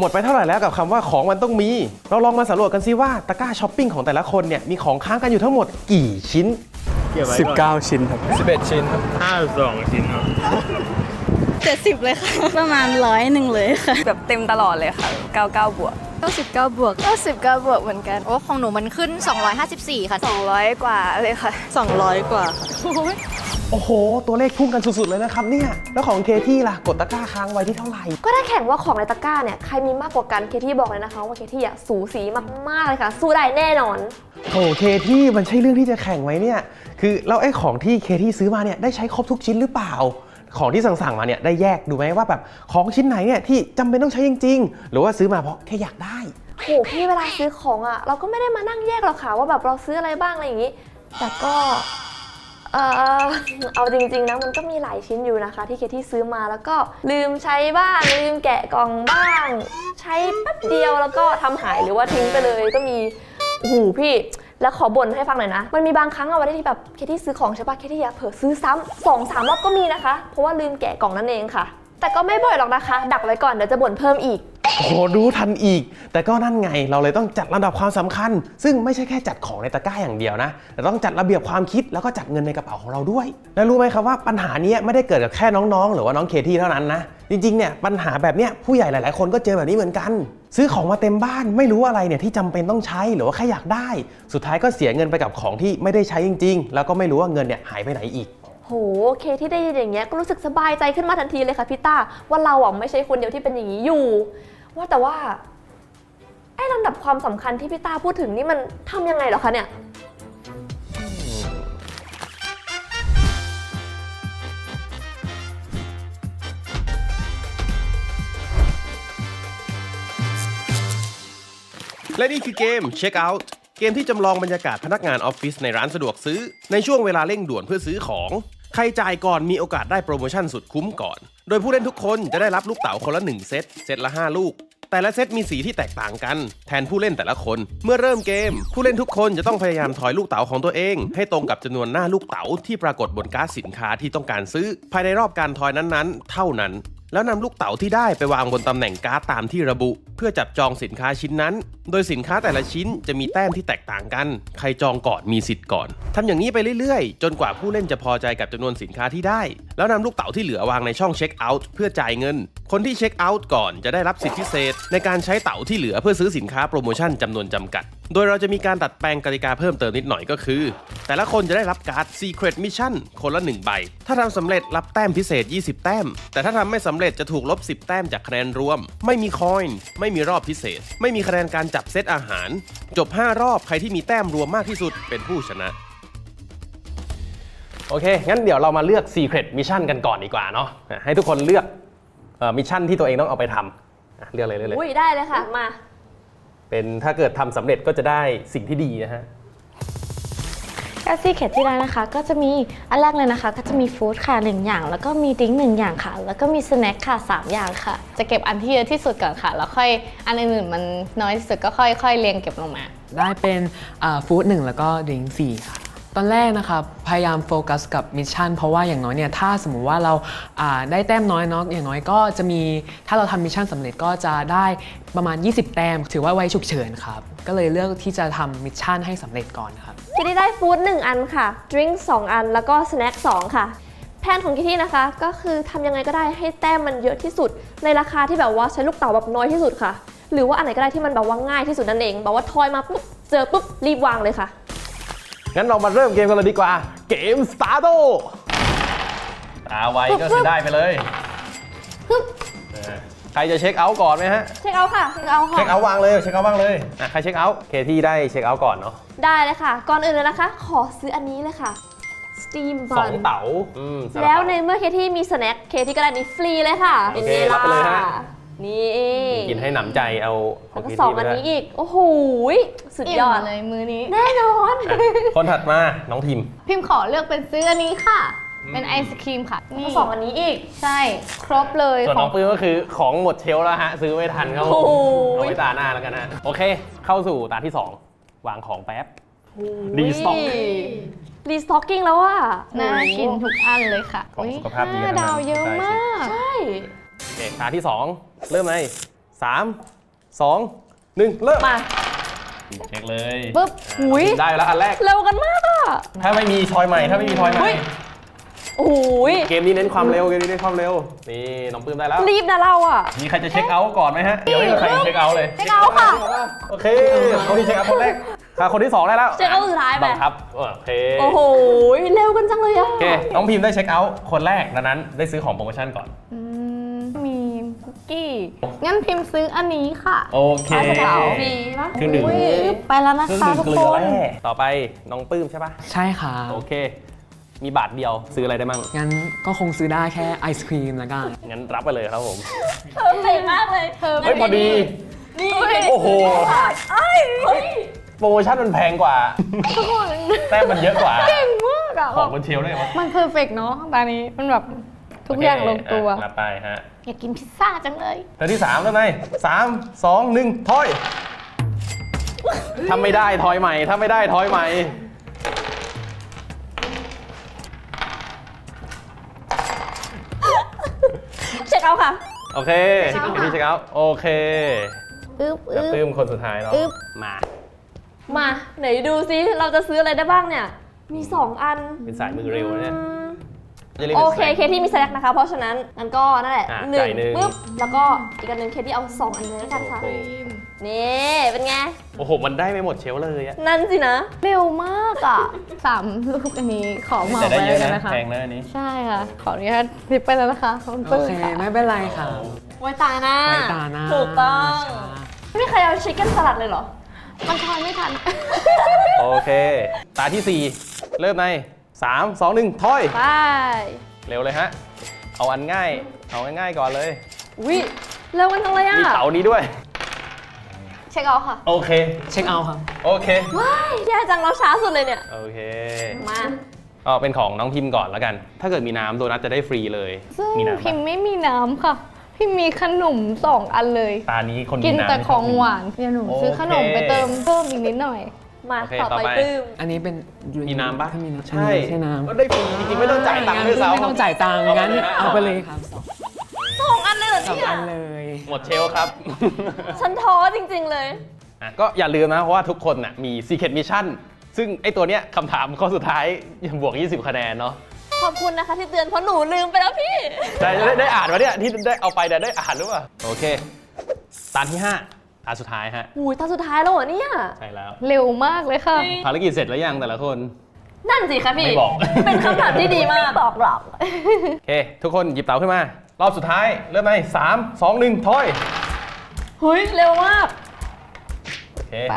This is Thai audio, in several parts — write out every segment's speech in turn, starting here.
หมดไปเท่าไหร่แล้วกับคำว่าของมันต้องมี เราลองมาสำรวจกันซิว่าตะกร้าช้อปปิ้งของแต่ละคนเนี่ยมีของค้างกันอยู่ทั้งหมดกี่ชิ้น 19 ชิ้นครับ11 ชิ้นครับ52ชิ้นครับเจ็ดสิบเลยค่ะ ประมาณร้อยหนึ่งเลยค่ะ แบบเต็มตลอดเลยค่ะ 99 บวก 99 บวก 99 บวกเหมือนกัน โอ้ ของหนูมันขึ้น 254 ค่ะ 200 กว่าเลยค่ะ 200 กว่าค่ะ โอ้โห ตัวเลขพุ่งกันสุดๆเลยนะครับเนี่ย แล้วของเคที่ล่ะ กดตะกร้าค้างไว้ที่เท่าไหร่ ก็ถ้าแข่งว่าของในตะกร้าเนี่ยใครมีมากกว่ากันเคที่บอกเลยนะคะ ว่าเคที่อะสูสีมากๆเลยค่ะ สู้ได้แน่นอนโถเคที่มันใช่เรื่องที่จะแข่งไว้เนี่ย คือแล้วไอ้ของที่เคที่ซื้อมาเนี่ยได้ใช้ครบทุกชิ้นหรือเปล่า ของที่สั่งๆมาเนี่ยได้แยกดูไหมว่าแบบของชิ้นไหนเนี่ยที่จำเป็นต้องใช้จริงๆ หรือว่าซื้อมาเพราะแค่อยากได้ โหพี่เวลาซื้อของอะเราก็ไม่ได้มานั่งแยกหรอกค่ะว่าแบบเราซื้ออะไรบ้างอะไรอย่างนี้ แต่ก็ เออเอาจริงๆนะมันก็มีหลายชิ้นอยู่นะคะ ที่เคที่ซื้อมาแล้วก็ลืมใช้บ้างลืมแกะกล่องบ้าง ใช้แป๊บเดียวแล้วก็ทำหายหรือว่าทิ้งไปเลยก็มีโอ้โหพี่แล้วขอบ่นให้ฟังหน่อยนะ มันมีบางครั้งอะวันที่แบบเคที่ซื้อของใช่ปะเคที่อยากเผลอซื้อซ้ำสองสามรอบก็มีนะคะ เพราะว่าลืมแกะกล่องนั่นเองค่ะ แต่ก็ไม่บ่อยหรอกนะคะ ดักไว้ก่อนเดี๋ยวจะบ่นเพิ่มอีก โอ้โหรู้ทันอีก แต่ก็นั่นไงเราเลยต้องจัดลำดับความสำคัญ ซึ่งไม่ใช่แค่จัดของในตะกร้าอย่างเดียวนะแต่ต้องจัดระเบียบความคิดแล้วก็จัดเงินในกระเป๋าของเราด้วย แล้วรู้ไหมครับว่าปัญหานี้ไม่ได้เกิดกับแค่น้องๆ หรือว่าน้องเคที่เท่านั้นนะจริงๆเนี่ยปัญหาแบบเนี้ยผู้ใหญ่หลายๆ คนก็เจอแบบนี้เหมือนกัน ซื้อของมาเต็มบ้านไม่รู้อะไรเนี่ยที่จำเป็นต้องใช้หรือว่าแค่อยากได้ สุดท้ายก็เสียเงินไปกับของที่ไม่ได้ใช้จริง ๆ แล้วก็ไม่รู้ว่าเงินเนี่ยหายไปไหนอีกโหเคที่ได้ยินอย่างเงี้ยก็รู้สึกสบายใจขึ้นมาทันทีเลยค่ะพี่ต้าว่าเราอะไม่ใช่คนเดียวที่เป็นอย่างนี้อยู่ ว่าแต่ว่าไอ้ลำดับความสำคัญที่พี่ตาพูดถึงนี่มันทำยังไงเหรอคะเนี่ย และนี่คือเกม Check Out เกมที่จำลองบรรยากาศพนักงานออฟฟิศในร้านสะดวกซื้อ ในช่วงเวลาเร่งด่วนเพื่อซื้อของ ครจ่ายก่อนมีโอกาสได้โปรโมชั่นสุดคุ้มก่อน โดยผู้เล่นทุกคนจะได้รับลูกเต๋าคนละ 1 เซต เซตละ 5 ลูก แต่ละเซตมีสีที่แตกต่างกัน แทนผู้เล่นแต่ละคน เมื่อเริ่มเกม ผู้เล่นทุกคนจะต้องพยายามถอยลูกเต๋าของตัวเอง ให้ตรงกับจำนวนหน้าลูกเต๋าที่ปรากฏบนการ์ดสินค้าที่ต้องการซื้อ ภายในรอบการถอยนั้นๆ เท่านั้น แล้วนำลูกเต๋าที่ได้ไปวางบนตำแหน่งการ์ดตามที่ระบุ เพื่อจับจองสินค้าชิ้นนั้น โดยสินค้าแต่ละชิ้นจะมีแต้มที่แตกต่างกัน ใครจองก่อนมีสิทธิ์ก่อนทำอย่างนี้ไปเรื่อยๆ จนกว่าผู้เล่นจะพอใจกับจำนวนสินค้าที่ได้ แล้วนำลูกเต๋าที่เหลือวางในช่องเช็คเอาท์เพื่อจ่ายเงิน คนที่เช็คเอาท์ก่อนจะได้รับสิทธิพิเศษ ในการใช้เต๋าที่เหลือเพื่อซื้อสินค้าโปรโมชั่นจำนวนจำกัด โดยเราจะมีการตัดแปลงกติกาเพิ่มเติมนิดหน่อยก็คือ แต่ละคนจะได้รับการ์ด Secret Mission คนละ 1 ใบ ถ้าทำสำเร็จรับแต้มพิเศษ 20 แต้ม แต่ถ้าทำไม่สำเร็จจะถูกลบ 10 แต้มจากคะแนนรวม ไม่มีคอยน์ไม่มีรอบพิเศษ ไม่มีคะแนนการจับเซตอาหาร จบ 5 รอบใครที่มีแต้มรวมมากที่สุดเป็นผู้ชนะโอเค งั้นเดี๋ยวเรามาเลือก Secret Mission กันก่อนดีกว่าเนาะ ให้ทุกคนเลือก มิชชั่นที่ตัวเองต้องเอาไปทำอะเลือกเลยเลือกเลย อุ้ยได้เลยค่ะ มา เป็นถ้าเกิดทำสำเร็จก็จะได้สิ่งที่ดีนะฮะก็ซีเคทที่ร้านนะคะ ก็จะมีอันแรกเลยนะคะ ก็จะมีฟู้ดค่ะหนึ่งอย่าง แล้วก็มีดริ้งหนึ่งอย่างค่ะ แล้วก็มีสแน็คค่ะสามอย่างค่ะ จะเก็บอันที่เยอะที่สุดก่อนค่ะ แล้วค่อยอันอื่นๆมันน้อยที่สุดก็ค่อยๆเรียงเก็บลงมา ได้เป็นฟู้ดหนึ่งแล้วก็ดริงสี่ค่ะ ตอนแรกนะครับพยายามโฟกัสกับมิชชั่นเพราะว่าอย่างน้อยเนี่ยถ้าสมมุติว่าเราได้แต้มน้อยเนาะอย่างน้อยก็จะมีถ้าเราทำมิชชั่นสำเร็จก็จะได้ประมาณ 20 แต้ม ถือว่าไว้ฉุกเฉินครับก็เลยเลือกที่จะทำมิชชั่นให้สำเร็จก่อนครับคิตตี้ได้ฟู้ด1อันค่ะดริงก์2อันแล้วก็สแน็ค2ค่ะแผนของคิตตี้นะคะ ก็คือทำยังไงก็ได้ให้แต้มมันเยอะที่สุด ในราคาที่แบบว่าใช้ลูกเต๋าแบบน้อยที่สุดค่ะ หรือว่าอันไหนก็ได้ที่มันแบบว่าง่ายที่สุดนั่นเองแบบว่าทอยมาปุ๊บเจอปุ๊บรีบวางเลยค่ะ งั้นเรามาเริ่มเกมกันเลยดีกว่า เกมสตาร์โตตาไวก็คือได้ไปเลยเออใครจะเช็คเอาท์ก่อนไหมฮะ เช็คเอาท์ค่ะ เช็คเอาท์ค่ะ เช็คเอาท์วางเลย เช็คเอาท์วางเลยอะใครเช็คเอาท์เคที่ได้เช็คเอาท์ก่อนเนาะได้เลยค่ะ ก่อนอื่นเลยนะคะ ขอซื้ออันนี้เลยค่ะ Steam สอง Bun เต๋าอืมสาระแล้วเป๋าในเมื่อเคที่มีสแน็คเคที่ก็ได้นี้ฟรีเลยค่ะโอเคป็นไงรับไปเลยฮะ นี่กินให้หนำใจเอาขแล้องวก็เคสองที่ไปอันด้วยนี้อีก โอ้โหสุดอิ่ยมอดเลยมือนี้ แน่นอนอะคนถัดมาน้องทีมพิมพ์ขอเลือกเป็นซื้ออันนี้ค่ะ เป็นไอศครีมค่ะนี่สองอันนี้อีก ใช่ ครบเลยส่วนขน้อองงปื้มก็คือของหมดเชลฟ์แล้วฮะ ซื้อไม่ทันครับผมโอ้โหเอาไว้ตาหน้าแล้วกันนะโอเค เข้าสู่ตาที่ 2 วางของแป๊บรีสต็อกรีสต็อกกิ้งแล้วอะน่ากินทุกอันเลยค่ะของอุ๊ยสุขภาพดีห้าทั้งนั้นดาวเยอะใช่มาก ใช่ โอเคตาที่ 2 เริ่มเลยสามสองหนึ่งเริ่มมาเช็คเลยปึ๊บหุยได้แล้วอันแรก เร็วกันมากอะ ถ้าไม่มีทอยใหม่ถ้าไม่มีทอยใหม่เฮ้ยโอ้ยเกมนี้เน้นความเร็วเกมนี้เน้นความเร็ว นี่น้องปื้มได้แล้ว รีบนะเราอะ มีใครจะเช็คเอาท์ก่อนไหมฮะ เดี๋ยวไม่มีใครเช็คเอาท์เลย เช็คเอาท์ค่ะ โอเคเขาที่เช็คเอาท์คนแรกค่ะคนที่สองได้แล้วเช็คเอาท์สุดท้ายไปบังคับโอเค โอ้โห เร็วกันจังเลยอะ โอเค น้องพิมพ์ได้เช็คเอาท์คนแรกดังนั้นได้ซื้อของโปรโมชั่นก่อนอื มมีคุกกี้ งั้นพิมพ์ซื้ออันนี้ค่ะ โอเคฟรีปะเครื่องดื่ม อุ๊ยไปแล้วนะเครื่องคะดื่มทุกเกลืคอน แร่ต่อไปน้องปื้มใช่ปะใช่ค่ะ โอเค มีบาทเดียวซื้ออะไรได้มั่งงั้นก็คงซื้อได้แค่ไอศครีมแล้วกัน งั้นรับไปเลยครับผมเพอร์เฟกมากเลยเธอเฮ้ยพอดี นี่โอ้โห เอ้ยเฮ้ยโปรโมชั่นมันแพงกว่าแต้มมันเยอะกว่า เก่งมากอะของบนเชลฟ์ได้ไหมมันเพอร์เฟกเนาะตอนนี้มันแบบ ทุกอย่างลงตัวโอเคอะรับไปฮะ อยากกินพิซซ่าจังเลยเธอที่สามแล้วไงสามสองหนึ่งถอยถ้าไม่ได้ถอยใหม่ ถ้าไม่ได้ถอยใหม่ เช็คเอาท์ค่ะ โอเคพี่เช็คเอาท์โอเคอึ๊บเดี๋ยวอึ๊บตื้มคนสุดท้ายเนาะอึ๊บมา มา ไหนดูซิ เราจะซื้ออะไรได้บ้างเนี่ย มี 2 อัน เป็นสายมือเร็วนะเนี่ย อื มอย่าลืมโอป็นเคสายเคที่มีแซกนะคะ เพราะฉะนั้นงั้นก็นั่นแหละอะหนึ่งจ่ายหนึ่งปึ๊บแล้วก็อีกอันหนึ่งเคที่เอา2อันเลยแล้วกันค่ะโอ้โหนี่เป็นไง โอ้โห มันได้ไม่หมดเชลฟ์เลยอะนั่นสินะ เร็วมากอะสามลูกอันนี้ขอเหมาแต่ไปได้เยเลอะยนะนะคะ แพงนะอันนี้ ใช่ค่ะ ขออนุญาตพลิปไปแล้วนะคะขอบคุณโอปื้มเค ค่ะไม่เป็นไรค่ะไว้ตาหน้าไว้ตาหน้าถูกต้อง ใช่ไม่มีใครเอาชิคเก้นสลัดเลยเหรอ มันทอยไม่ทัน โอเค ตาที่ 4 เริ่มใน 3 2 1ถอย ไป เร็วเลยฮะ เอาอันง่าย เอาง่ายๆก่อนเลย อุ้ยเร็วกันจังเลยอะ มีเสานี้ด้วย เช็คเอาท์ค่ะ โอเค เช็คเอาท์ครับ โอเค ว้ายแย่จังเราช้าสุดเลยเนี่ย โอเคมา ก็เป็นของน้องพิมพ์ก่อนแล้วกัน ถ้าเกิดมีน้ำโดนัทจะได้ฟรีเลย ซึ่งมีน้ำพิปะมพ์ไม่มีน้ำค่ะ พิมพ์มีขนมสองอันเลย ตานี้คนกินมีำแต่ไม่ขชอบงกิหวานเดี๋ยวหนูซื้อขนมโอเคไปเติมเพิ่มอีกนิดหน่อย มาโอเคต่อต่อไปไป ปลื้ม อันนี้เป็นมีน้ำปะถ้ามีน้ำใช่ใช่น้ำก็ได้ฟรีจริงๆไม่ต้องจ่ายตังค์ด้วยซ้ำ ไม่ต้องจ่ายตังค์งั้นเอาไปเลยครับสองสองอันเลยเหรอสองเนี่ยอันเลย หมดเชลฟ์ครับ ฉันท้อจริง ๆ เลย อะก็อย่าลืมนะเพราะว่าทุกคนน่ะมี Secret Mission ซึ่งไอตัวเนี้ยคำถามข้อสุดท้ายยังบวก 20 คะแนนเนาะขอบคุณนะคะที่เตือนเพราะหนูลืมไปแล้วพี่ ได้ได้ได้อ่านวะเนี่ยที่ได้เอาไปแต่ได้อ่านหรือเปล่าโอเค ตาที่ 5 ตาสุดท้ายฮะหูยตาสุดท้ายแล้วเหรอเนี่ย ใช่แล้วเร็วมากเลยค่ะ ภารกิจเสร็จแล้วยังแต่ละคน นั่นสิคะพี่ ไม่บอก เป็นคำถามที่ดีมากบอกหรอกโอเค ทุกคนหยิบเต๋าขึ้นมา รอบสุดท้าย เริ่มไหมสามสองหนึ่งถอยเฮ้ยเร็วมาก โอเคไป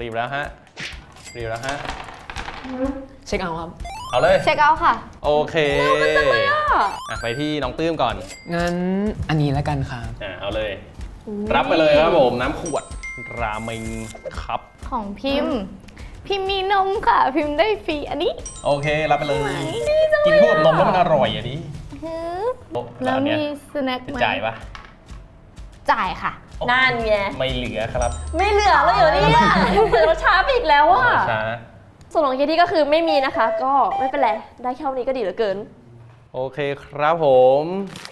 รีบแล้วฮะรีบแล้วฮะเช็คเอาท์ครับเอาเลย เช็คเอาท์ค่ะ โอเคอะอะไปที่น้องตื้มก่อนงั้นอันนี้แล้วกันครับอะเอาเลย รับไปเลยครับผมน้ำขวดราเมงครับของพิมพ์ พิมพ์มีนมค่ะ พิมพ์ได้ฟรีอันนี้ โอเครับไปเลย กินคู่กับนมแล้วมันอร่อยอะดิฮึบโอ้แล้วเนี้มียสแน็คไหมจ่ายปะจ่ายค่ะ นั่นไง ไม่เหลือครับไม่เหลือเลยเหรอเนี่ยเสือช้าไปอีกแล้วอะช้าส่วนของเคที่ก็คือไม่มีนะคะ ก็ไม่เป็นไร ได้แค่วันนี้ก็ดีเหลือเกิน โอเคครับผม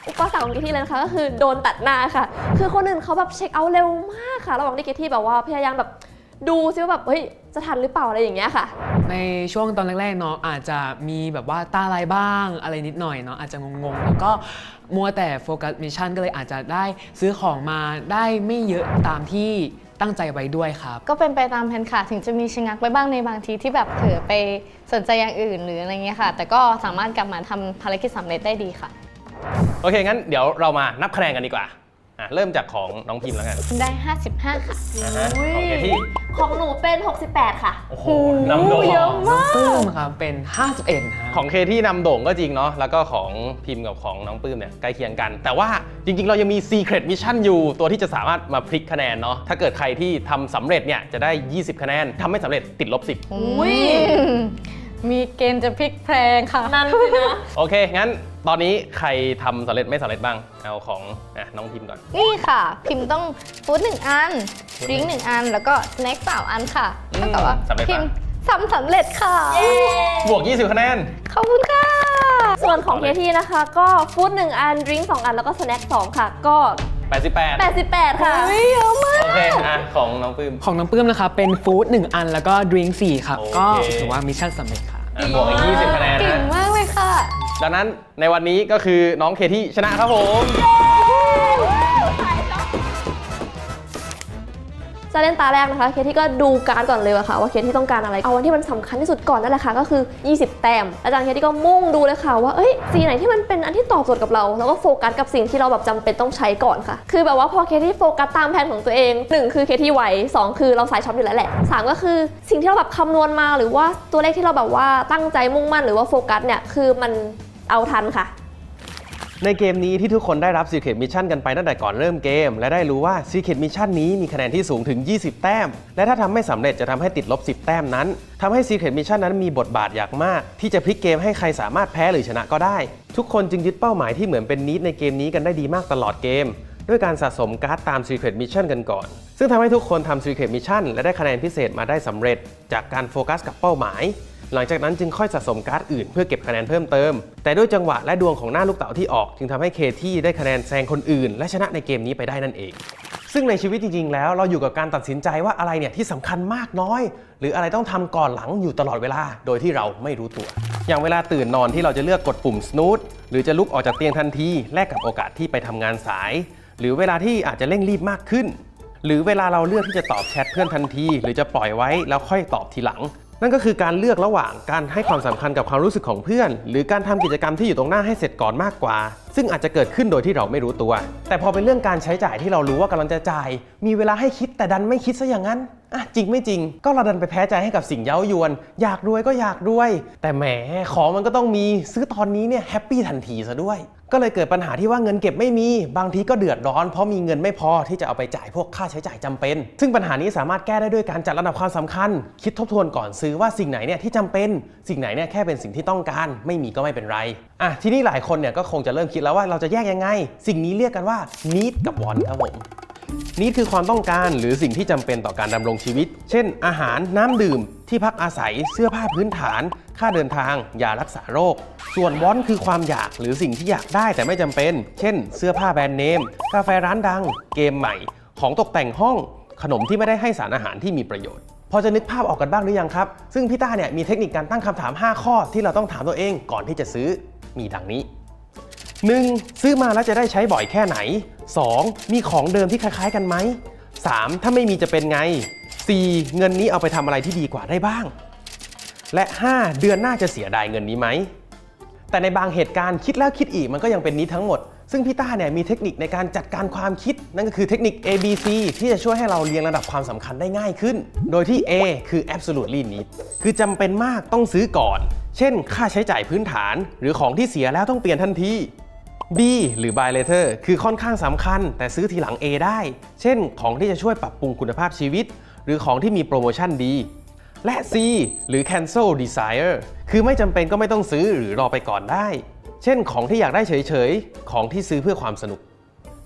อุปสรรคของเคที่เลยนะคะก็คือโดนตัดหน้าค่ะ คือคนอื่นเขาแบบเช็คเอาท์เร็วมากค่ะ ระหว่างที่เคที่แบบว่าพยายามแบบดูซิว่าแบบเฮ้ยจะทันหรือเปล่าอะไรอย่างเงี้ยค่ะ ในช่วงตอนแรกๆเนาะอาจจะมีแบบว่าตาลายบ้างอะไรนิดหน่อยเนาะอาจจะงงๆ แล้วก็มัวแต่โฟกัสมิชชั่นก็เลยอาจจะได้ซื้อของมาได้ไม่เยอะตามที่ ตั้งใจไว้ด้วยครับ ก็เป็นไปตามแผนค่ะ ถึงจะมีชะงักไปบ้างในบางทีที่แบบเผลอไปสนใจอย่างอื่นหรืออะไรเงี้ยค่ะ แต่ก็สามารถกลับมาทำภารกิจสำเร็จได้ดีค่ะ โอเค งั้นเดี๋ยวเรามานับคะแนนกันดีกว่า อะเริ่มจากของน้องพิมพ์แล้วกันได้ 55 ค่ะ นะฮะของเคที่ของหนูเป็น 68 ค่ะ โอ้โหนำโด่ง เยอะมากปลื้มครับเป็น 51ฮะ ของเคที่นำโด่งก็จริงเนาะ แล้วก็ของพิมพ์กับของน้องปื้มเนี่ยใกล้เคียงกัน แต่ว่าจริงๆ เรายังมี Secret Mission อยู่ ตัวที่จะสามารถมาพลิกคะแนนเนาะ ถ้าเกิดใครที่ทำสำเร็จเนี่ยจะได้ 20 คะแนน ทำไม่สำเร็จติดลบ 10 อุ้ยอืม มีเกณฑ์จะพลิกแพลงค่ะ นั่นสินะโอเค งั้นตอนนี้ใครทำสำเร็จไม่สำเร็จบ้าง เอาของอะน้องพิมพ์ก่อน นี่ค่ะ พิมพ์ต้องฟู้ดหนึ่งอันดริงก์หนึ่งอัน แล้วก็สแน็คสามอันค่ะเท่ากับว่าสำเร็จปะพิมพ์ทำสำเร็จค่ะ บวก 20 คะแนน ขอบคุณค่ะ ส่วนของเคที่นะคะ ก็ฟู้ดหนึ่งอันดริงก์สองอันแล้วก็สแน็คสองค่ะ ก็ 88 88 ค่ะเยอะมาก โอเค อะ ของน้องปื้ม ของน้องปื้มนะคะเป็นฟู้ดหนึ่งอันแล้วก็ดริงสี่ครับ โอเค ก็ถือว่ามิชชั่นสำเร็จค่ะ อะบวกอีก20คะแนนเก่งนะมากเลยค่ะ ดังนั้นในวันนี้ก็คือน้องเคที่ชนะครับผม จะเล่นตาแรกนะคะเคที่ก็ดูการ์ดก่อนเลยอะค่ะ ว่าเคที่ต้องการอะไรเอาวันที่มันสำคัญที่สุดก่อนนั่นแหละค่ะก็คือ 20 แต้มอาจารย์เคที่ก็มุ่งดูเลยค่ะว่าเอ้ยสีไหนที่มันเป็นอันที่ตอบโจทย์กับเราแล้วก็โฟกัสกับสิ่งที่เราแบบจำเป็นต้องใช้ก่อนค่ะ คือแบบว่าพอเคที่โฟกัสตามแผนของตัวเอง 1 คือเคที่ไวสองคือเราสายช็อปอยู่แล้วแหละสามก็คือสิ่งที่เราแบบคำนวณมาหรือว่าตัวเลขที่เราแบบว่าตั้งใจมุ่งมั่นหรือว่าโฟกัสเนี่ยคือมันเอาทันค่ะ ในเกมนี้ที่ทุกคนได้รับ Secret Mission กันไปตั้งแต่ก่อนเริ่มเกม และได้รู้ว่า Secret Mission นี้มีคะแนนที่สูงถึง 20 แต้ม และถ้าทำไม่สำเร็จจะทำให้ติดลบ 10 แต้มนั้นทำให้ Secret Mission นั้นมีบทบาทอย่างมาก ที่จะพลิกเกมให้ใครสามารถแพ้หรือชนะก็ได้ ทุกคนจึงยึดเป้าหมายที่เหมือนเป็นนิดในเกมนี้กันได้ดีมากตลอดเกม ด้วยการสะสมการ์ดตาม Secret Mission กันก่อน ซึ่งทำให้ทุกคนทำ Secret Mission และได้คะแนนพิเศษมาได้สำเร็จ จากการโฟกัสกับเป้าหมาย หลังจากนั้นจึงค่อยสะสมการ์ดอื่นเพื่อเก็บคะแนนเพิ่มเติม แต่ด้วยจังหวะและดวงของหน้าลูกเต๋าที่ออก จึงทำให้เคที่ได้คะแนนแซงคนอื่น และชนะในเกมนี้ไปได้นั่นเอง ซึ่งในชีวิตจริงๆ แล้วเราอยู่กับการตัดสินใจว่าอะไรเนี่ยที่สำคัญมากน้อย หรืออะไรต้องทำก่อนหลังอยู่ตลอดเวลา โดยที่เราไม่รู้ตัว อย่างเวลาตื่นนอนที่เราจะเลือกกดปุ่ม snooze หรือจะลุกออกจากเตียงทันทีแลกกับโอกาสที่ไปทำงานสาย หรือเวลาที่อาจจะเร่งรีบมากขึ้นหรือเวลาเราเลือกที่จะตอบแชทเพื่อนทันที หรือจะปล่อยไว้แล้วค่อยตอบทีหลัง นั่นก็คือการเลือกระหว่างการให้ความสำคัญกับความรู้สึกของเพื่อน หรือการทำกิจกรรมที่อยู่ตรงหน้าให้เสร็จก่อนมากกว่า ซึ่งอาจจะเกิดขึ้นโดยที่เราไม่รู้ตัว แต่พอเป็นเรื่องการใช้จ่ายที่เรารู้ว่ากำลังจะจ่าย มีเวลาให้คิดแต่ดันไม่คิดซะอย่างนั้นอะจริงไม่จริง ก็เราดันไปแพ้ใจให้กับสิ่งเย้ายวน อยากรวยก็อยากรวย แต่แหมของมันก็ต้องมีซื้อตอนนี้เนี่ยแฮปปี้ทันทีซะด้วย ก็เลยเกิดปัญหาที่ว่าเงินเก็บไม่มี บางทีก็เดือดร้อน เพราะมีเงินไม่พอที่จะเอาไปจ่ายพวกค่าใช้จ่ายจำเป็น ซึ่งปัญหานี้สามารถแก้ได้ด้วยการจัดระดับความสำคัญ คิดทบทวนก่อนซื้อว่าสิ่งไหนเนี่ยที่จำเป็น สิ่งไหนเนี่ยแค่เป็นสิ่งที่ต้องการ ไม่มีก็ไม่เป็นไรอะทีนี้หลายคนเนี่ยก็คงจะเริ่มคิดแล้วว่าเราจะแยกยังไง สิ่งนี้เรียกกันว่า need กับ want ครับผมนี่คือความต้องการหรือสิ่งที่จำเป็นต่อการดำรงชีวิต เช่น อาหารน้ำดื่ม ที่พักอาศัย เสื้อผ้าพื้นฐาน ค่าเดินทาง ยารักษาโรค ส่วนวอนคือความอยากหรือสิ่งที่อยากได้แต่ไม่จำเป็น เช่น เสื้อผ้าแบรนด์เนม กาแฟร้านดัง เกมใหม่ ของตกแต่งห้อง ขนมที่ไม่ได้ให้สารอาหารที่มีประโยชน์ พอจะนึกภาพออกกันบ้างหรือยังครับ ซึ่งพี่ต้าเนี่ยมีเทคนิคการตั้งคำถาม 5 ข้อที่เราต้องถามตัวเองก่อนที่จะซื้อ มีดังนี้ 1. ซื้อมาแล้วจะได้ใช้บ่อยแค่ไหน 2. มีของเดิมที่คล้าย ๆ กันไหม 3. ถ้าไม่มีจะเป็นไง 4. เงินนี้เอาไปทำอะไรที่ดีกว่าได้บ้าง และ 5. เดือนหน้าจะเสียดายเงินนี้ไหม แต่ในบางเหตุการณ์คิดแล้วคิดอีกมันก็ยังเป็นนี้ทั้งหมด ซึ่งพี่ต้าเนี่ยมีเทคนิคในการจัดการความคิด นั่นก็คือเทคนิค A B C ที่จะช่วยให้เราเรียงระดับความสำคัญได้ง่ายขึ้น โดยที่ A คือ absolutely need คือจำเป็นมากต้องซื้อก่อน เช่น ค่าใช้จ่ายพื้นฐาน หรือของที่เสียแล้วต้องเปลี่ยนทันที B หรือ buy later คือค่อนข้างสำคัญ แต่ซื้อทีหลัง A ได้ เช่น ของที่จะช่วยปรับปรุงคุณภาพชีวิต หรือของที่มีโปรโมชั่นดี และ C หรือ cancel desire คือไม่จำเป็นก็ไม่ต้องซื้อหรือรอไปก่อนได้ เช่น ของที่อยากได้เฉยๆ ของที่ซื้อเพื่อความสนุก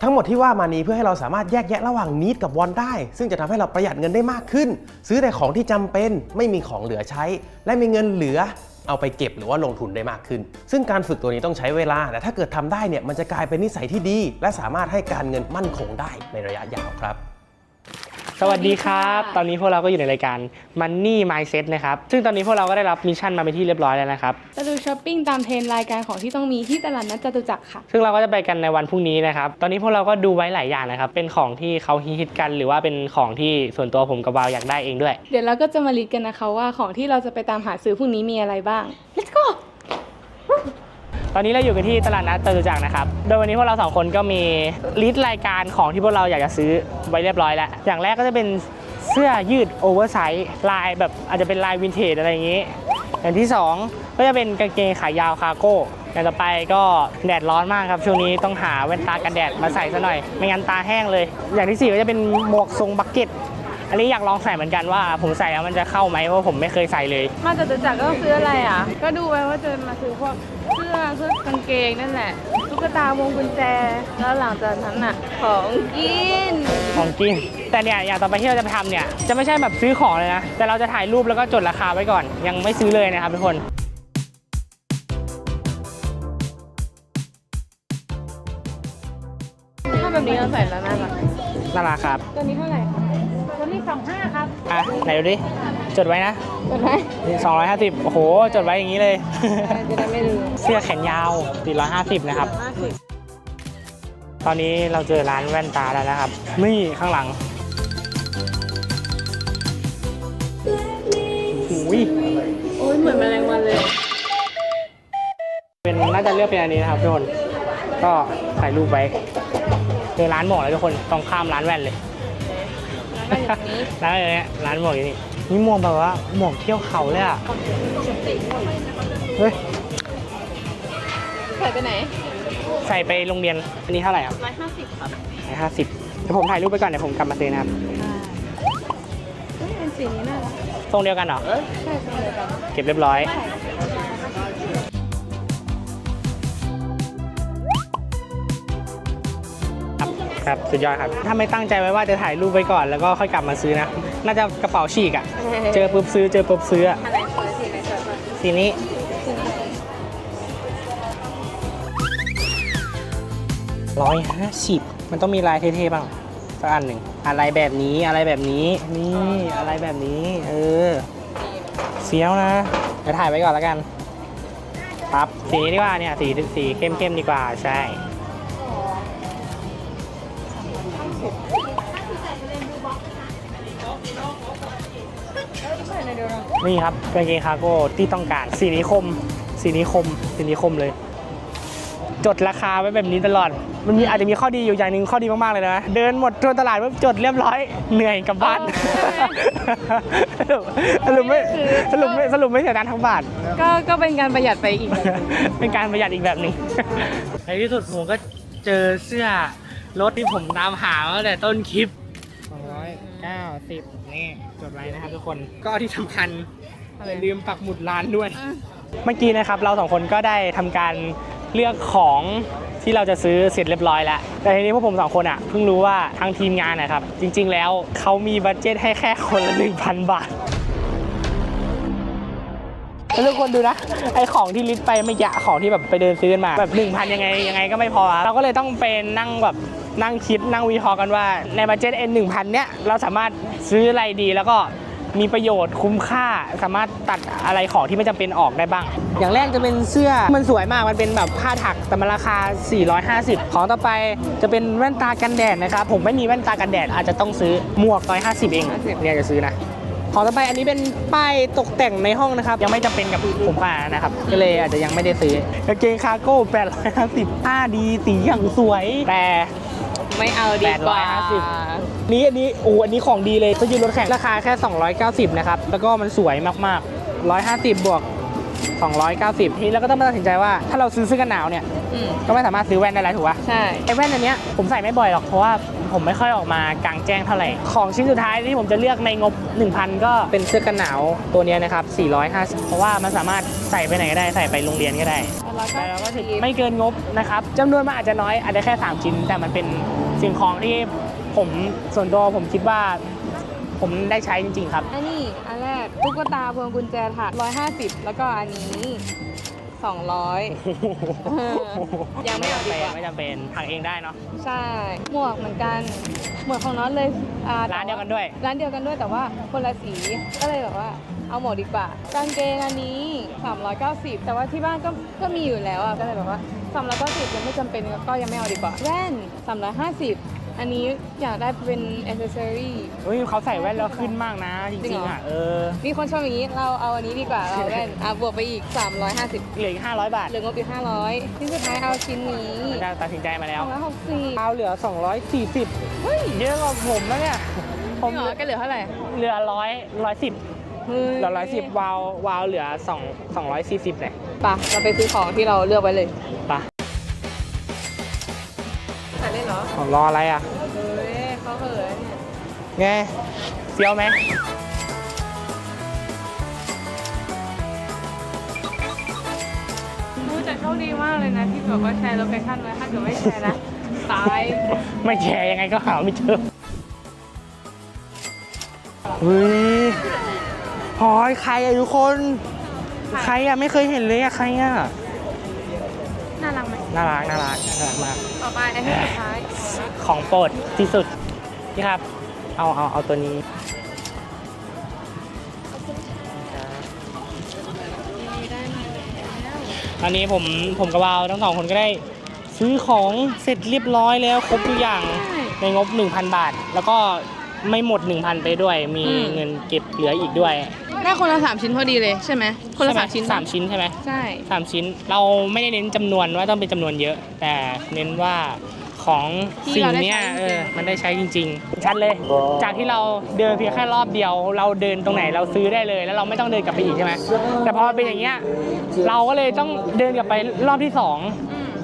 ทั้งหมดที่ว่ามานี้เพื่อให้เราสามารถแยกแยะระหว่างนิดกับวอนได้ ซึ่งจะทำให้เราประหยัดเงินได้มากขึ้น ซื้อแต่ของที่จำเป็น ไม่มีของเหลือใช้ และมีเงินเหลือ เอาไปเก็บหรือว่าลงทุนได้มากขึ้น ซึ่งการฝึกตัวนี้ต้องใช้เวลาแต่ถ้าเกิดทำได้เนี่ยมันจะกลายเป็นนิสัยที่ดี และสามารถให้การเงินมั่นคงได้ในระยะยาวครับ สวัสดีครับ ตอนนี้พวกเราก็อยู่ในรายการ Money Mindset นะครับ ซึ่งตอนนี้พวกเราก็ได้รับมิชชั่นมาเป็นที่เรียบร้อยแล้วนะครับ จะดูช้อปปิ้งตามเทรนด์รายการของที่ต้องมีที่ตลาดนัดจตุจักรค่ะ ซึ่งเราก็จะไปกันในวันพรุ่งนี้นะครับ ตอนนี้พวกเราก็ดูไว้หลายอย่างนะครับ เป็นของที่เขาฮิตๆกันหรือว่าเป็นของที่ส่วนตัวผมกับวาวอยากได้เองด้วย เดี๋ยวเราก็จะมาลิสต์กันนะคะว่าของที่เราจะไปตามหาซื้อพรุ่งนี้มีอะไรบ้าง let's go ตอนนี้เราอยู่กันที่ตลาดนัดจตุจักรนะครับ โดยวันนี้พวกเราสองคนก็มีลิสต์รายการของที่พวกเราอยากจะซื้อไว้เรียบร้อยแล้ว อย่างแรกก็จะเป็นเสื้อยืดโอเวอร์ไซส์ลายแบบอาจจะเป็นลายวินเทจอะไรอย่างนี้ อย่างที่สองก็จะเป็นกางเกงขายาวคาร์โก้อย่างต่อไปก็แดดร้อนมากครับช่วงนี้ต้องหาแว่นตากันแดดมาใส่ซะหน่อย ไม่งั้นตาแห้งเลย อย่างที่สี่ก็จะเป็นหมวกทรงบักเก็ต อันนี้อยากลองใส่เหมือนกันว่าผมใส่แล้วมันจะเข้าไหมเพราะผมไม่เคยใส่เลย มาจตุจักรก็ต้องซื้ออะไรอะ ก็ดูไว้ว่าจะมาซื้อพวกเสื้อเสื้อกางเกงนั่นแหละตุ๊กตาวงกุญแจ แล้วหลังจากนั้นอะ ของกิน ของกิน แต่เนี่ยอย่างต่อไปที่เราจะไปทำเนี่ยจะไม่ใช่แบบซื้อของเลยนะแต่เราจะถ่ายรูปแล้วก็จดราคาไว้ก่อน ยังไม่ซื้อเลยนะครับทุกคน ถ้าไปแบบนี้เราใส่แล้วน่ารักน่ารักครับ ตัวนี้เท่าไหร่คะตั วนี้สองห้าครับ อะ ไหนดูดิ จดไว้นะตัวไหนสองร้อยห้าสิบโอ้โห จดไว้อย่างนี้เลย จะได้ไม่ลืมเสื้อแขนยาว450นะครับ ตอนนี้เราเจอร้านแว่นตาแล้วนะครับ นี่ข้างหลังหูยโอ้ยเหมือนแมลงวันเลย เป็นน่าจะเลือกเป็นอันนี้นะครับทุกคน ก็ถ่ายรูปไว้เจอร้านหมวกแล้วทุกคนต้องข้ามร้านแว่นเลย ร้านอะไรเนี่ยร้านหมวกอยู่นี่นี่หมวกแบบว่าหมวกเที่ยวเขาเลยอะเฮ้ยใส่ไปไหนใส่ไปโรงเรียนอันนี้เท่าไหร่ครับร้อยห้าสิบครับร้อยห้าสิบเดี๋ยวผมถ่ายรูปไปก่อนเดี๋ยวผมกลับมาซื้อนะครับเฮ้ยเป็นสีนี้น่ารักทรงเดียวกันเหรอใช่ใช่เลยกันเก็บเรียบร้อย ครับครับ สุดยอดครับ ถ้าไม่ตั้งใจไว้ว่าจะถ่ายรูปไว้ก่อนแล้วก็ค่อยกลับมาซื้อนะ น่าจะกระเป๋าฉีกอะ่ะ เจอปุ๊บซื้อ เจอปุ๊บซื้ออะอะไรสวยสีไหนสวยกว่าสีนี้ ร้อยห้าสิบมันต้องมีลายเท่ๆบ้างสักอันหนึ่ง อะไรแบบนี้อะไรแบบนี้ นี่อะไรแบบนี้ เออเฟี้ยวนะเดี๋ยวถ่ายไว้ก่อนแล้วกัน ครับ สีนี้ดีกว่าเนี่ย สีสีเข้มๆดีกว่าใช่ นี่ครับกางเกงคาร์โก้ที่ต้องการสีนี้คม สีนี้คม สีนี้คมเลย จดราคาไว้แบบนี้ตลอด มันมีอาจจะมีข้อดีอยู่อย่างหนึ่งข้อดีมาก ๆ เลยนะ เดินหมดทั่วตลาดปุ๊บจดเรียบร้อย เหนื่อยกลับบ้าน สรุปสรุปไม่สรุปไม่สรุปไม่เสียดายทั้งบาท ก็ก็เป็นการประหยัดไปอีกแบบหนึ่งเป็นการประหยัดอีกแบบหนึ่งในที่สุดผมก็เจอเสื้อรถที่ผมตามหามาตั้งแต่ต้นคลิป 290นี่จดไว้นะครับทุกคนก็ที่สำคัญอย่าลืมปักหมุดร้านด้วย เมื่อกี้นะครับเราสองคนก็ได้ทำการเลือกของที่เราจะซื้อเสร็จเรียบร้อยแล้ว แต่ทีนี้พวกผมสองคนอะเพิ่งรู้ว่าทางทีมงานนะครับ จริงๆแล้วเขามีบัตเจ็ตให้แค่คนละ1,000 บาท แล้วทุกคนดูนะ ไอของที่ลิสไปไม่ยะของที่แบบไปเดินซื้อกันมา แบบหนึ่งพันยังไงยังไงก็ไม่พอ เราก็เลยต้องเป็นนั่งแบบนั่งคิดนั่งวิเคราะห์กันว่าในบัจเจ็ตเอ็นหนึ่งพันเนี้ยเราสามารถซื้ออะไรดีแล้วก็มีประโยชน์คุ้มค่าสามารถตัดอะไรของที่ไม่จำเป็นออกได้บ้าง อย่างแรกจะเป็นเสื้อมันสวยมากมันเป็นแบบผ้าถักแต่มันราคา 450 ของต่อไปจะเป็นแว่นตากันแดดนะครับผมไม่มีแว่นตากันแดดอาจจะต้องซื้อหมวก150 เองเนี่ยจะซื้อนะ ของต่อไปอันนี้เป็นป้ายตกแต่งในห้องนะครับ ยังไม่จำเป็นกับผมป่านะครับ ก็เลยอาจจะยังไม่ได้ซื้อกางเกงคาร์โก้850ผ้าดีสีอย่างสวยแต่ไม่เอาดีกว่า850นี้อันนี้โอ้อันนี้ของดีเลยเสื้อยืดรถแข่งราคาแค่ 290 นะครับ แล้วก็มันสวยมากๆ 150 บวก 290ทีนี้เราก็ต้องมาตัดสินใจว่าถ้าเราซื้อเสื้อกันหนาวเนี่ยอืมก็ไม่สามารถซื้อแว่นได้แล้วถูกปะ ใช่ ไอ้แว่นอันเนี้ยผมใส่ไม่บ่อยหรอก เพราะว่าผมไม่ค่อยออกมากลางแจ้งเท่าไหร่ ของชิ้นสุดท้ายที่ผมจะเลือกในงบ 1,000 ก็เป็นเสื้อกันหนาวตัวเนี้ยนะครับ 450 เพราะว่ามันสามารถใส่ไปไหนก็ได้ ใส่ไปโรงเรียนก็ได้แต่เราก็ถือไม่เกินงบนะครับจำนวนมันอาจจะน้อยอาจจะแค่ 3 ชิ้น แต่มันเป็นสิ่งของที่ผมส่วนตัวผมคิดว่า ผมได้ใช้จริง ๆ ครับ อันนี้ อันแรกตุ๊กตาพวงกุญแจถาดร้อยห้าสิบแล้วก็อันนี้สองร้อยยังไม่เอาดีกว่า ไม่จำเป็นถักเองได้เนาะ ใช่ หมวกเหมือนกัน หมวกของน้องเลยอ่ร้านเดียวกันด้วย ร้านเดียวกันด้วยแต่ว่าคนละสี ก็เลยแบบว่าเอาหมวกดีกว่า กางเกงอันนี้ 390 แต่ว่าที่บ้านก็ก็มีอยู่แล้วอะ ก็เลยแบบว่า 390ยังไม่จำเป็นก็ยังไม่เอาดีกว่า แว่น 350 อันนี้อยากได้เป็นอ c เซอรี่เฮ้ยเขาใส่แว่นแล้วขึ้นมากนะจจริริงงเหรอๆอะเออ มีคนชอบอย่างนี้ เราเอาอันนี้ดีกว่าเราแว่นอะบวกไปอีก 350 เหลืออีก500 บาทเหลืองบอีก500ที่สุดท้ายเอาชิ้นนี้มันจะตัดสินใจมาแล้ว264เอาเหลือ 240เฮ้ยเยอะกว่าผมแล้วเนี่ยผจริมงเหรอแกเหลือเท่าไหร่เหลือร้อยร้อยสิบเฮ้ยเหลือร้อยสิบวาววาวเหลือสองสองร้อยสี่สิบเลยไปะเราไปซื้อของที่เราเลือกไว้เลยปะ รอของรออะไรอะเฮ้ยเขาเหินเนี่ยไงเฟี้ยวไหมรู้จักโชคดีมากเลยนะที่แบบว่าแชร์โลเคชั่นไว้ถ้าเกิดไม่แชร์นะ ตาย ไม่แชร์ยังไงก็หาไม่เจอเฮ้ยพลอยใครอะทุกคน ใครอะไม่เคยเห็นเลยอะใครอะน่ารักไหมน่ารักน่ารักน่ารักมาก ต่อไปไอเทมสุดท้าย ของโปรดที่สุดนี่ครับ เอาเอาเอาตัวนี้อันนี้ผมผมกับวาวทั้งสองคนก็ได้ ซื้อของเสร็จเรียบร้อยแล้วครบทุกอย่างในงบ 1,000 บาท แล้วก็ไม่หมด 1,000 ไปด้วย มีอืมเงินเก็บเหลืออีกด้วย ได้คนละสามชิ้นพอดีเลยใช่ไหมคนละใไหสามชิ้นสามชิ้นใช่ไหมใช่สามชิ้นเราไม่ได้เน้นจำนวนว่าต้องเป็นจำนวนเยอะ แต่เน้นว่า ของสิ่งเนี้ยเออมันได้ใช้จริง ๆ ชัดเลย จากที่เราเดินเพียงแค่รอบเดียว เราเดินตรงไหนเราซื้อได้เลย แล้วเราไม่ต้องเดินกลับไปอีกใช่ไหมแต่พอเป็นอย่างเงี้ยเราก็เลยต้องเดินกลับไปรอบที่สอง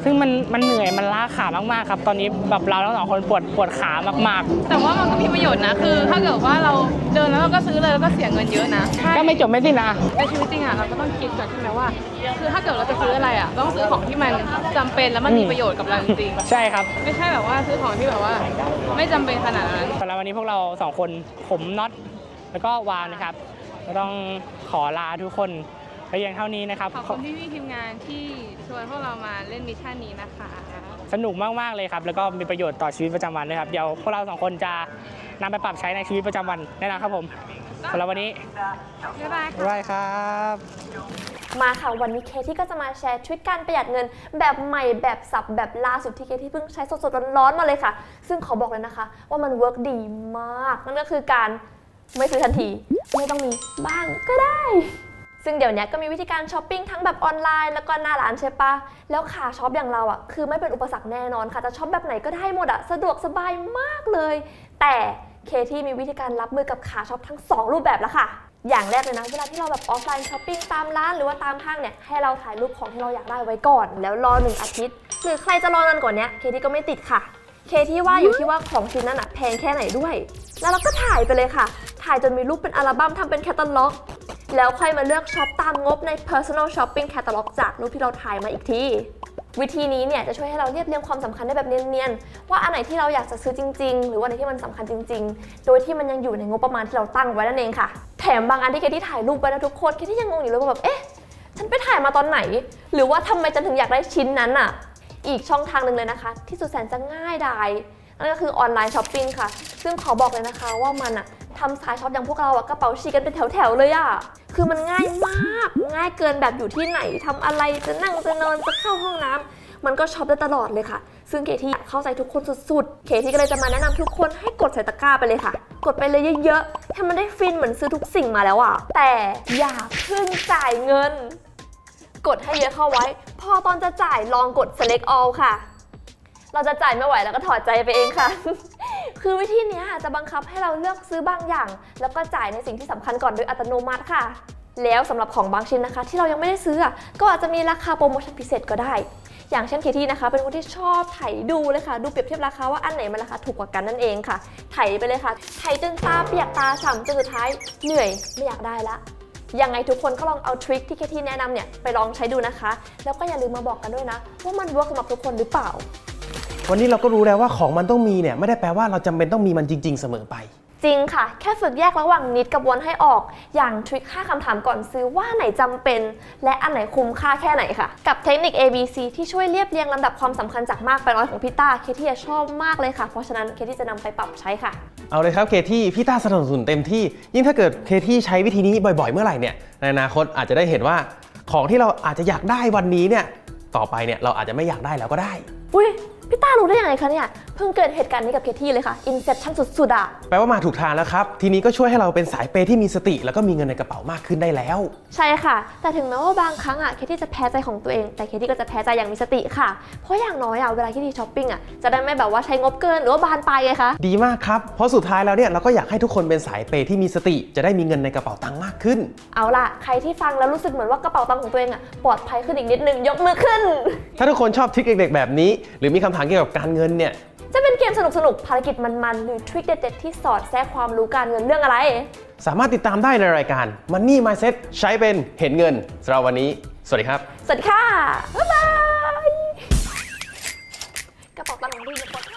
ซึ่งมันมันเหนื่อยมันล้าขามากๆครับ ตอนนี้แบบเราทั้งสองคนปวดปวดขามากแต่ว่ามันก็มีประโยชน์นะคือ ถ้าเกิดว่าเราเดินแล้วเราก็ซื้อเลยแล้วก็เสียเงินเยอะนะๆ ก็ไม่จบไม่สิ้นนะในชีวิตจริงอะเราก็ต้องคิดก่อนใช่ไหมว่า คือถ้าเกิดเราจะซื้ออะไรอะต้องซื้อของที่มันจำเป็นแล้วมันมีประโยชน์กับเราจริงใช่ครับๆไม่ใช่แบบว่าซื้อของที่แบบว่า ไม่จำเป็นขนาดนั้นสำหรับวันนี้พวกเราสองคนผมน็อตแล้วก็วาวนะครับก็ต้องขอลาทุกคน ไปเพียงเท่านี้นะครับ ขอบคุณพี่พี่ๆทีมงานที่ชวนพวกเรามาเล่นมิชชั่นนี้นะคะ สนุกมาก ๆ เลยครับ แล้วก็มีประโยชน์ต่อชีวิตประจำวันด้วยครับ เดี๋ยวพวกเราสองคนจะนำไปปรับใช้ในชีวิตประจำวันแน่นอนครับผมสำหรับวันนี้บ๊ายบายค่ะบ๊ายบายครับมาค่ะ วันนี้เคที่ก็จะมาแชร์ทริคการประหยัดเงิน แบบใหม่แบบสับแบบล่าสุดที่เคที่เพิ่งใช้สดๆร้อนๆมาเลยค่ะ ซึ่งขอบอกเลยนะคะ ว่ามันเวิร์กดีมาก นั่นก็คือการไม่ซื้อทันที ไม่ต้องมีบ้างก็ได้ ซึ่งเดี๋ยวนี้ก็มีวิธีการช้อปปิ้งทั้งแบบออนไลน์แล้วก็หน้าร้านใช่ปะแล้วขาช็อปอย่างเราอะคือไม่เป็นอุปสรรคแน่นอนค่ะจะช็อปแบบไหนก็ได้หมดอะสะดวกสบายมากเลย แต่เคที่มีวิธีการรับมือกับขาช็อปทั้งสองรูปแบบแล้วค่ะ อย่างแรกเลยนะ เวลาที่เราแบบออฟไลน์ช้อปปิ้งตามร้านหรือว่าตามห้างเนี่ย ให้เราถ่ายรูปของที่เราอยากได้ไว้ก่อน แล้วรอหนึ่งอาทิตย์ หรือใครจะรอนานกว่านี้เคที่ก็ไม่ติดค่ะ เคที่ว่าอยู่ที่ว่าของชิ้นนั้นอะแพงแค่ไหนด้วย แล้วเราก็ถ่ายไปเลยค่ะ ถ่ายจนมีรูปเป็นอัลบั้มทำเป็นแคตตาล็อก แล้วค่อยมาเลือกช็อปตามงบใน personal shopping catalog จากรูปที่เราถ่ายมาอีกทีวิธีนี้เนี่ยจะช่วยให้เราเรียบเรียงความสำคัญได้แบบเนียนๆ ว่าอันไหนที่เราอยากจะซื้อจริง ๆ หรือว่าอันไหนที่มันสำคัญจริง ๆ โดยที่มันยังอยู่ในงบประมาณที่เราตั้งไว้นั่นเองค่ะ แถมบางอันที่เคที่ถ่ายรูปไว้นะทุกคนเคที่ยังงงอยู่เลยว่าแบบ เอ๊ะ ฉันไปถ่ายมาตอนไหน หรือว่าทำไมฉันถึงอยากได้ชิ้นนั้นอะอีกช่องทางหนึ่งเลยนะคะ ที่สุดแสนจะง่ายดายนั่นก็คือออนไลน์ช้อปปิ้งค่ะ ซึ่งขอบอกเลยนะคะว่ามันอะ ทำสายช็อปอย่างพวกเราอะกระเป๋าฉีกกันเป็นแถวๆเลยอะคือมันง่ายมาก ง่ายเกินแบบอยู่ที่ไหนทำอะไรจะนั่งจะนอนจะเข้าห้องน้ำมันก็ช็อปได้ตลอดเลยค่ะ ซึ่งเคที่เข้าใจทุกคนสุดๆ เคที่ก็เลยจะมาแนะนำทุกคนให้กดใส่ตะกร้าไปเลยค่ะ กดไปเลยเยอะๆให้มันได้ฟินเหมือนซื้อทุกสิ่งมาแล้วอะแต่อย่าเพิ่งจ่ายเงิน กดให้เยอะเข้าไว้ พอตอนจะจ่ายลองกด select all ค่ะ เราจะจ่ายไม่ไหวแล้วก็ถอดใจไปเองค่ะ คือวิธีนี้จะบังคับให้เราเลือกซื้อบางอย่าง แล้วก็จ่ายในสิ่งที่สำคัญก่อนโดยอัตโนมัติค่ะ แล้วสำหรับของบางชิ้นนะคะ ที่เรายังไม่ได้ซื้อก็อาจจะมีราคาโปรโมชั่นพิเศษก็ได้ อย่างเช่นเคที่นะคะ เป็นคนที่ชอบไถดูเลยค่ะ ดูเปรียบเทียบราคาว่าอันไหนมันราคาถูกกว่ากันนั่นเองค่ะ ไถไปเลยค่ะ ไถจนตาเปียกตาฉ่ำจนสุดท้ายเหนื่อยไม่อยากได้ละยังไงทุกคนก็ลองเอาทริคที่เคที่แนะนำเนี่ยไปลองใช้ดูนะคะ แล้วก็อย่าลืมมาบอกกันด้วยนะ ว่ามันเวิร์กสำหรับทุกคนหรือเปล่า วันนี้เราก็รู้แล้วว่าของมันต้องมีเนี่ยไม่ได้แปลว่าเราจำเป็นต้องมีมันจริง ๆ เสมอไป จริงค่ะ แค่ฝึกแยกระหว่างนิดกับวนให้ออก อย่างทริค5คำถามก่อนซื้อว่าไหนจำเป็น และอันไหนคุ้มค่าแค่ไหนค่ะ กับเทคนิค ABC ที่ช่วยเรียบเรียงลำดับความสำคัญจากมากไปน้อยของพี่ต้าเคที่ชอบมากเลยค่ะ เพราะฉะนั้นเคที่จะนำไปปรับใช้ค่ะ เอาเลยครับเคที่พี่ต้าสนับสนุนเต็มที่ ยิ่งถ้าเกิดเคที่ใช้วิธีนี้บ่อย ๆ เมื่อไหร่เนี่ยในอนาคตอาจจะได้เห็นว่าของที่เราอาจจะอยากได้วันนี้เนี่ยต่อไปเนี่ยเราอาจจะไม่อยากได้แล้วก็ได้อุ้ย พี่ต้ารู้ได้ยังไงคะเนี่ยเพิ่งเกิดเหตุการณ์นี้กับเคที่เลยค่ะอินเซ t ชั่นสุดๆอะแปลว่ามาถูกทางแล้วครับ ทีนี้ก็ช่วยให้เราเป็นสายเปย์ที่มีสติ แล้วก็มีเงินในกระเป๋ามากขึ้นได้แล้ว ใช่ค่ะ แต่ถึงแม้ว่าบางครั้งอะเคที่จะแพ้ใจของตัวเอง แต่เคที่ก็จะแพ้ใจอย่างมีสติค่ะ เพราะอย่างน้อยอะเวลาเคที่ช้อปปิ้งอะจะได้ไม่แบบว่าใช้งบเกินหรือว่าบานปลายไงคะดีมากครับเพราะสุดท้ายแล้วเนี่ยเราก็อยากให้ทุกคนเป็นสายเปย์ที่มีสติ จะได้มีเงินในกระเป๋าตังค์มากขึ้น เอาล่ะใครที่ฟังแล้วรู้สึกเหมือนว่ากระเป๋าตังค์ของตัวเองอะปลอดภัยขึ้นอีกนิดนึงยกมือขึ้น ถ้าทุกคนชอบทริคเด็กๆแบบนี้ หรือมีคำถามเกี่ยวกับการเงินเนี่ย จะเป็นเกมสนุกๆภารกิจมันๆหรือทริคเด็ดๆที่สอดแทรกความรู้การเงินเรื่องอะไร สามารถติดตามได้ในรายการ Money Mindset ใช้เป็นเห็นเงินสำหรับวันนี้ สวัสดีครับ สวัสดีค่ะ บ๊ายบายกระเป๋าตังค์ของพี่เนี่ยปลอดภัย